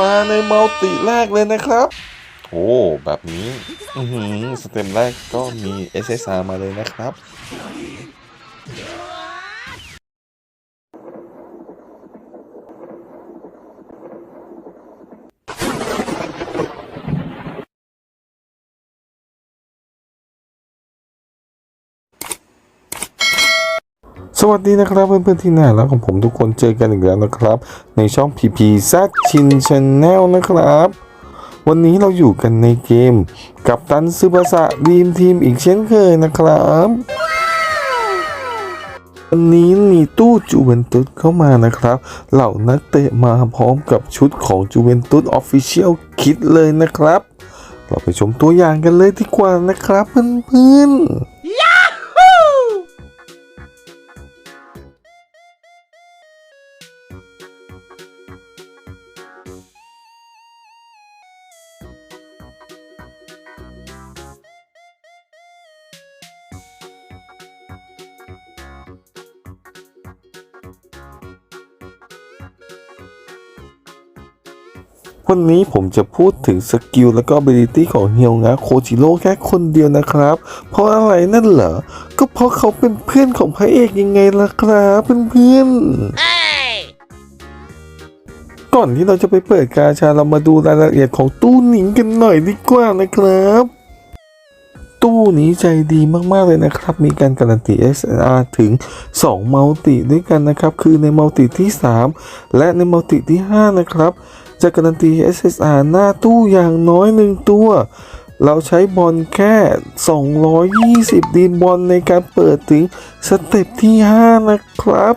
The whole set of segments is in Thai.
มาในมัลติแรกเลยนะครับโอ้แบบนี้สเต็มแรกก็มี SSR มาเลยนะครับ สวัสดีนะครับเพื่อนๆที่น่ารักของผมทุกคนเจอกันอีกแล้วนะครับ ในช่อง PP Z Chin Channel นะครับ วันนี้เราอยู่กันในเกม กับตันซึบาสะดีมทีมอีกเช่นเคยนะครับวันนี้มีตู้จูเวนตุสเข้ามานะครับ เหล่านักเตะมาพร้อมกับชุดของจูเวนตุสออฟฟิเชียลคิดเลยนะครับ เราไปชมตัวอย่างกันเลยดีกว่านะครับเพื่อนๆ วันนี้ผมจะพูดถึงสกิลและก็ ability ของเฮียวงะโคจิโร่แค่คนเดียวนะครับ เพราะอะไรนั่นเหรอ ก็เพราะเขาเป็นเพื่อนของพระเอกยังไงล่ะครับเพื่อนๆก่อนที่เราจะไปเปิดกาชาเรามาดูรายละเอียดของตู้หนิงกันหน่อยดีกว่านะครับ ตู้นี้ใจดีมากๆเลยนะครับ มีการการันตี SNR ถึง2มัลติด้วยกันนะครับ คือในมัลติที่ 3 และในมัลติที่ 5 นะครับ จะการันตี SSR หน้าตู้อย่างน้อยหนึ่งตัว เราใช้บอลแค่ 220 ดีนบอลในการเปิดถึงสเต็ปที่ 5 นะครับ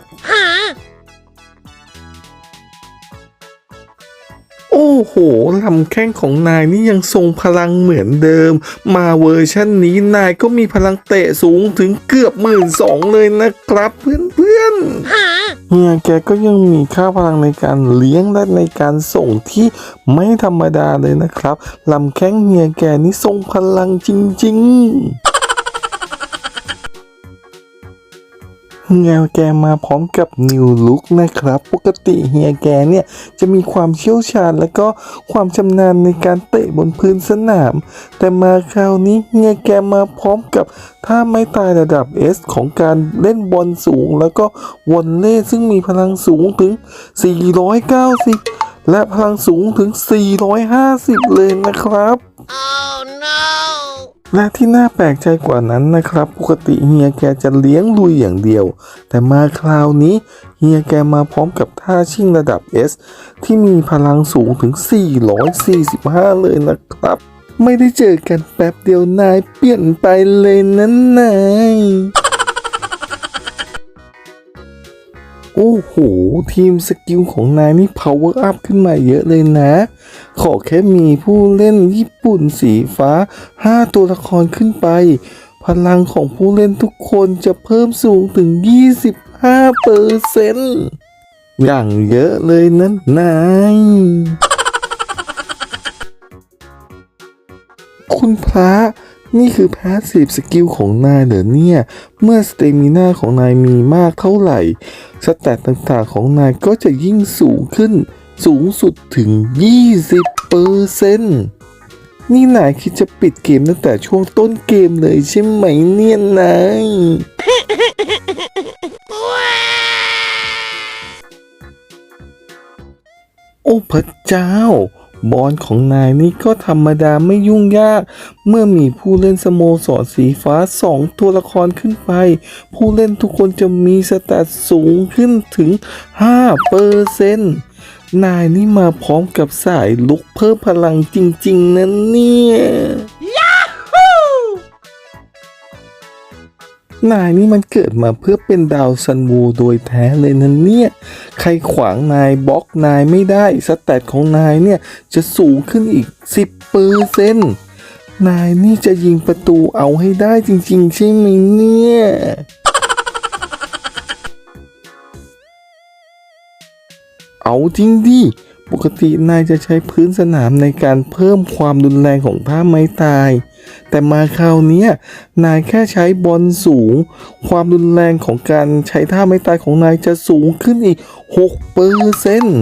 อ้โหลำแข้งของนายนี่ยังทรงพลังเหมือนเดิม มาเวอร์ชันนี้นายก็มีพลังเตะสูงถึงเกือบหมื่นสองเลยนะครับเพื่อนๆเฮียแกก็ยังมีค่าพลังในการเลี้ยงและในการส่งที่ไม่ธรรมดาเลยนะครับลำแข้งเฮียแกนี่ทรงพลังจริง ๆ เฮียแกมาพร้อมกับนิวลุกนะครับ ปกติเฮียแกเนี่ยจะมีความเชี่ยวชาญและก็ความชำนาญในการเตะบนพื้นสนาม แต่มาคราวนี้เฮียแกมาพร้อมกับท่าไม้ตายระดับ S ของการเล่นบอลสูง แล้วก็วอลเล่ซึ่งมีพลังสูงถึง 490 และพลังสูงถึง 450 เลยนะครับ Oh no! และที่น่าแปลกใจกว่านั้นนะครับ ปกติเฮียแกจะเลี้ยงลุยอย่างเดียว แต่มาคราวนี้เฮียแกมาพร้อมกับท่าชิ่งระดับ S ที่มีพลังสูงถึง 445 เลยนะครับ ไม่ได้เจอกันแป๊บเดียวนายเปลี่ยนไปเลยนั้นนาย อ้โห ทีมสกิลของนายนี่ power up ขึ้นมาเยอะเลยนะ ขอแค่มีผู้เล่นญี่ปุ่นสีฟ้า 5 ตัวละครขึ้นไป พลังของผู้เล่นทุกคนจะเพิ่มสูงถึง 25เปอร์เซ็นต์อย่างเยอะเลยนั้นนายคุณพระ นี่คือพาสซีฟสกิลของนายเหรอเนี่ย เมื่อสเตมิน่าของนายมีมากเท่าไหร่ สแตตต่างๆของนายก็จะยิ่งสูงขึ้น สูงสุดถึง 20เปอร์เซนต์นี่นายคิดจะปิดเกมตั้งแต่ช่วงต้นเกมเลยใช่ไหมเนี่ยนายโอ้พระเจ้า บอลของนายนี่ก็ธรรมดาไม่ยุ่งยาก เมื่อมีผู้เล่นสโมสรสีฟ้าสองตัวละครขึ้นไป ผู้เล่นทุกคนจะมีสแตทสูงขึ้นถึง 5เปอร์เซนต์นายนี่มาพร้อมกับสายลุกเพิ่มพลังจริง ๆนะเนี่ย นายนี่มันเกิดมาเพื่อเป็นดาวซันวูโดยแท้เลยนะเนี่ย ใครขวางนายบล็อกนายไม่ได้สแตทของนายเนี่ยจะสูงขึ้นอีก 10เปอร์เซนต์นายนี่จะยิงประตูเอาให้ได้จริง ๆ ใช่ไหมเนี่ยเอาจริงดิ ปกตินายจะใช้พื้นสนามในการเพิ่มความรุนแรงของท่าไม้ตาย แต่มาคราวนี้นายแค่ใช้บอลสูง ความรุนแรงของการใช้ท่าไม้ตายของนายจะสูงขึ้นอีก6เปอร์เซนต์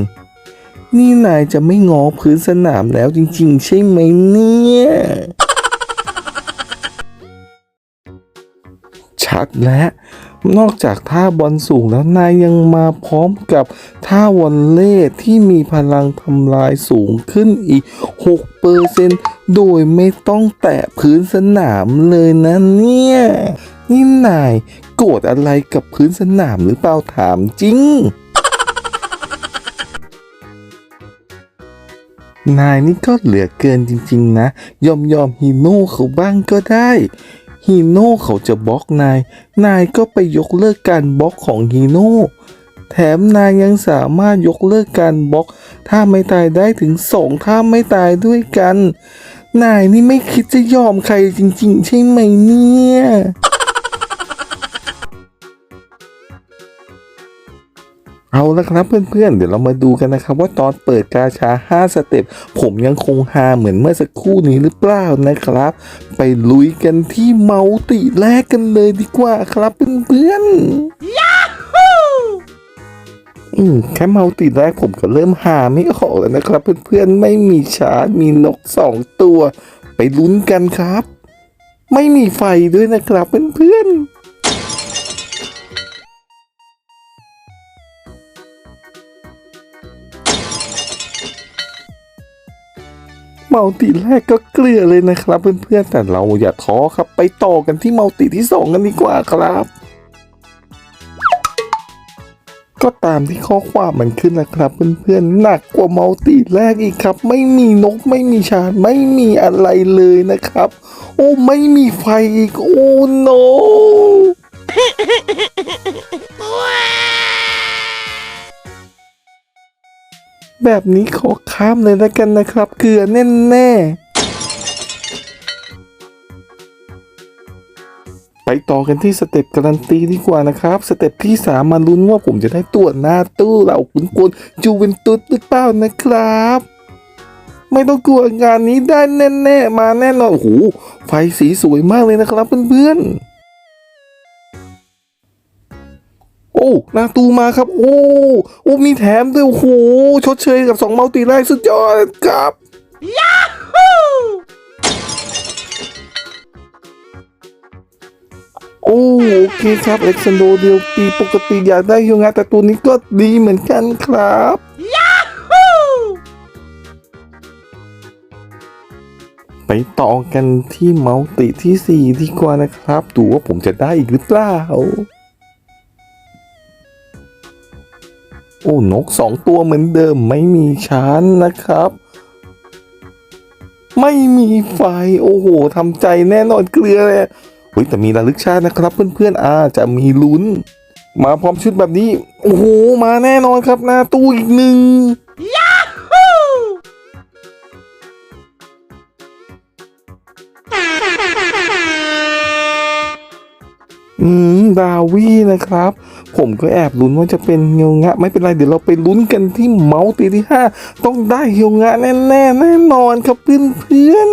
นี่นายจะไม่งอพื้นสนามแล้วจริง ๆ ใช่ไหมเนี่ย ชัดและ นอกจากท่าบอลสูงแล้วนายยังมาพร้อมกับท่าวอลเล่ที่มีพลังทำลายสูงขึ้นอีก 6%โดยไม่ต้องแตะพื้นสนามเลยนะเนี่ย นี่นายโกรธอะไรกับพื้นสนามหรือเปล่าถามจริงนายนี่ก็เหลือเกินจริง ๆ นะ ยอมยอมฮีโน่เขาบ้างก็ได้ ฮีโน่เขาจะบล็อกนาย นายก็ไปยกเลิกการบล็อกของฮีโน่แถมนายยังสามารถยกเลิกการบล็อก ถ้าไม่ตายได้ถึงสองถ้าไม่ตายด้วยกัน นายนี่ไม่คิดจะยอมใครจริง ๆ ใช่ไหมเนี่ย เอาละครับเพื่อนๆ เดี๋ยวเรามาดูกันนะครับ ว่าตอนเปิดกาชา 5 สเต็ป ผมยังคงฮาเหมือนเมื่อสักครู่นี้หรือเปล่านะครับ ไปลุยกันที่เมาติแรกกันเลยดีกว่าครับเพื่อนๆยาฮูอืมแค่เมาติแรกผมก็เริ่มหาไม่ออกแล้วนะครับ เพื่อนๆ ไม่มีชาร์จมีนกสองตัว ไปลุ้นกันครับ ไม่มีไฟด้วยนะครับเพื่อนๆ เมาติแรกก็เกลือเลยนะครับเพื่อนๆแต่เราอย่าท้อครับไปต่อกันที่เมาติที่สองกันดีกว่าครับ ก็ตามที่ข้อความมันขึ้นนะครับเพื่อนๆหนักกว่าเมาติแรกอีกครับ ไม่มีนกไม่มีชาญไม่มีอะไรเลยนะครับ โอ้ไม่มีไฟอีก โอ้โน แบบนี้ขอ ข้ามเลยแล้วกันนะครับ เกลือแน่แน่ไปต่อกันที่สเต็ปการันตีดีกว่านะครับ สเต็ปที่สามมาลุ้นว่าผมจะได้ตัวหน้าตู้เหล่าขุนกลจูเวนตุสหรือเปล่านะครับ ไม่ต้องกลัวงานนี้ได้แน่ ๆ มาแน่นอนโอ้โหไฟสีสวยมากเลยนะครับเพื่อนๆ โอ้หนาตูมาครับ โอ้โอ้มีแถมด้วยโอ้โหชดเชยกับสองมัลติแรกสุดยอดครับยาฮูโอ้โอเคครับเอ็กซันโดเดียวปีปกติอยากได้ยูงาแต่ตัวนี้ก็ดีเหมือนกันครับยาฮูไปต่อกันที่มัลติที่ 4 ดีกว่านะครับ ดูว่าผมจะได้อีกหรือเปล่า อ้นกสองตัวเหมือนเดิมไม่มีชั้นนะครับ ไม่มีไฟโอ้โหทำใจแน่นอนเกลือเลยเฮ้ยแต่มีระลึกชาตินะครับ เพื่อนๆอาจะมีลุ้น มาพร้อมชุดแบบนี้ โอ้โหมาแน่นอนครับหน้าตู้อีกหนึ่ง อืมดาวี่นะครับ ผมก็แอบลุ้นว่าจะเป็นเฮียวงะ ไม่เป็นไรเดี๋ยวเราไปลุ้นกันที่เมาส์ตีที่ 5 ต้องได้เฮียวงะแน่แน่ๆแน่นอนครับเพื่อนเพื่อน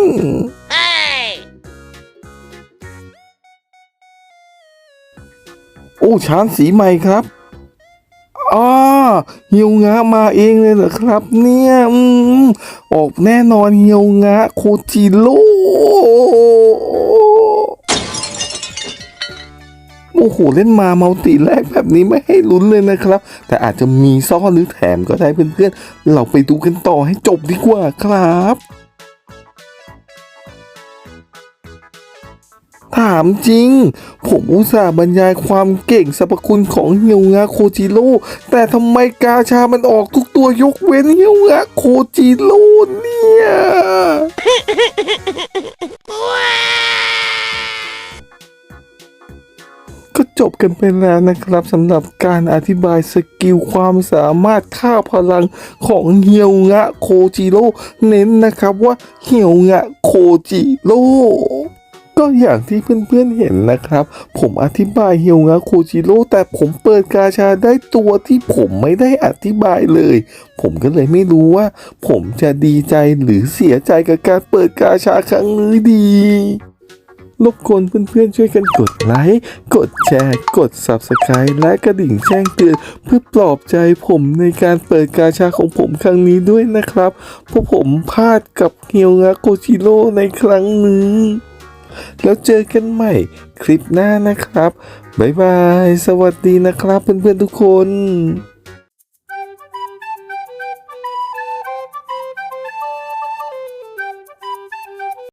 โอ้ชานสีใหม่ครับอ่าเฮียวงะมาเองเลยเหรอครับ เนี่ยอืมออกแน่นอนเฮียวงะโคจิโร่ โอ้โหเล่นมาเมัลติแรกแบบนี้ไม่ให้ลุ้นเลยนะครับ แต่อาจจะมีซ่อนหรือแถมก็ได้เพื่อนๆ เราไปดูกันต่อให้จบดีกว่าครับถามจริง ผมอุตส่าห์บรรยายความเก่งสรรพคุณของเฮียวงะโคจิโร่แต่ทำไมกาชามันออกทุกตัวยกเว้นเฮียวงะโคจิโร่เนี่ย จบกันไปแล้วนะครับสำหรับการอธิบายสกิลความสามารถค่าพลังของเฮียวงะโคจิโร่เน้นนะครับว่าเฮียวงะโคจิโร่ก็อย่างที่เพื่อนๆเห็นนะครับ ผมอธิบายเฮียวงะโคจิโร่แต่ผมเปิดกาชาได้ตัวที่ผมไม่ได้อธิบายเลย ผมก็เลยไม่รู้ว่า ผมจะดีใจหรือเสียใจกับการเปิดกาชาครั้งนี้ดี รบกวนเพื่อนๆช่วยกันกดไลค์กดแชร์ กด Subscribe และกระดิ่งแจ้งเตือน เพื่อปลอบใจผมในการเปิดกาชาของผมครั้งนี้ด้วยนะครับ เพราะผมพลาดกับเฮียวงะโกชิโร่ในครั้งนี้แล้วเจอกันใหม่คลิปหน้านะครับ บ๊ายบาย สวัสดีนะครับเพื่อนๆทุกคน